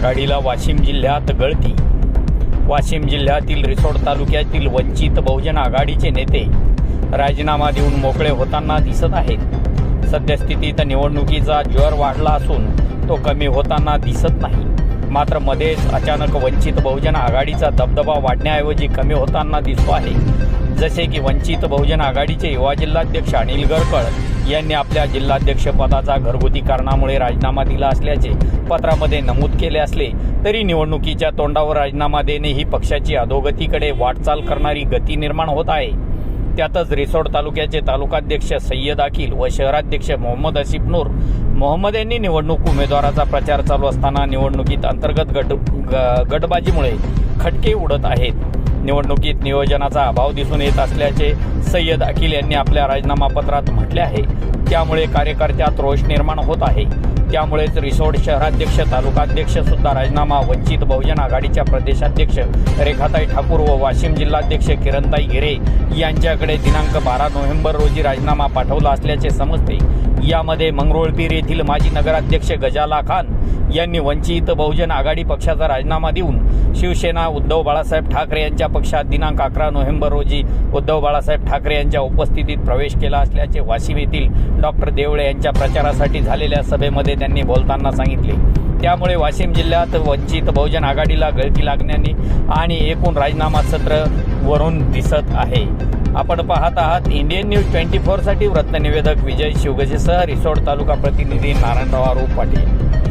आघाडीला वाशिम जिल्ह्यात गळती. वाशिम जिल्ह्यातील रिसोड तालुक्यातील वंचित बहुजन आघाडीचे नेते राजीनामा देऊन मोकळे होताना दिसत आहेत. सद्यस्थितीत निवडणुकीचा ज्वर वाढला असून तो कमी होताना दिसत नाही. मात्र मध्येच अचानक वंचित बहुजन आघाडीचा दबदबा वाढण्याऐवजी कमी होताना दिसतो आहे. जसे की वंचित बहुजन आघाडीचे युवा जिल्हाध्यक्ष अनिल गरकळ यांनी आपल्या जिल्हाध्यक्षपदाचा घरगुती कारणामुळे राजीनामा दिला असल्याचे पत्रामध्ये नमूद केले असले तरी निवडणुकीच्या तोंडावर राजीनामा देणे ही पक्षाची अधोगतीकडे वाटचाल करणारी गती निर्माण होत आहे. त्यातच रिसोड तालुक्याचे तालुकाध्यक्ष सय्यद अखिल व शहराध्यक्ष मोहम्मद असिफ नूर मोहम्मद यांनी निवडणूक उमेदवाराचा प्रचार चालू असताना निवडणुकीत अंतर्गत गट ग- गटबाजीमुळे खटके उडत आहेत. निवडणुकीत नियोजनाचा अभाव दिसून येत असल्याचे सय्यद अखिल यांनी आपल्या राजीनामा पत्रात म्हटले आहे. त्यामुळे कार्यकर्त्यात रोष निर्माण होत आहे. त्यामुळेच रिसोड शहराध्यक्ष तालुकाध्यक्ष सुद्धा राजीनामा वंचित बहुजन आघाडीच्या प्रदेशाध्यक्ष रेखाताई ठाकूर व वाशिम जिल्हाध्यक्ष किरणताई गिरे यांच्याकडे दिनांक बारा नोव्हेंबर रोजी राजीनामा पाठवला असल्याचे समजते. यामध्ये मंगरुळपीर येथील माजी नगराध्यक्ष गजाला खान यांनी वंचित बहुजन आघाडी पक्षाचा राजीनामा देऊन शिवसेना उद्धव बाळासाहेब ठाकरे यांच्या पक्षात दिनांक अकरा नोव्हेंबर रोजी उद्धव बाळासाहेब ठाकरे यांच्या उपस्थितीत प्रवेश केला असल्याचे वाशिम येथील डॉक्टर देवळे यांच्या प्रचारासाठी झालेल्या सभेमध्ये त्यांनी बोलताना सांगितले. त्यामुळे वाशिम जिल्ह्यात वंचित बहुजन आघाडीला गळती लागण्याने आणि एकूण राजीनामा सत्र वरून दिसत आहे. आपण पाहत आहात इंडियन न्यूज ट्वेंटी फोरसाठी वृत्तनिवेदक विजय शिवगजेसह रिसोड तालुका प्रतिनिधी नारायणराव आरोप पाटील.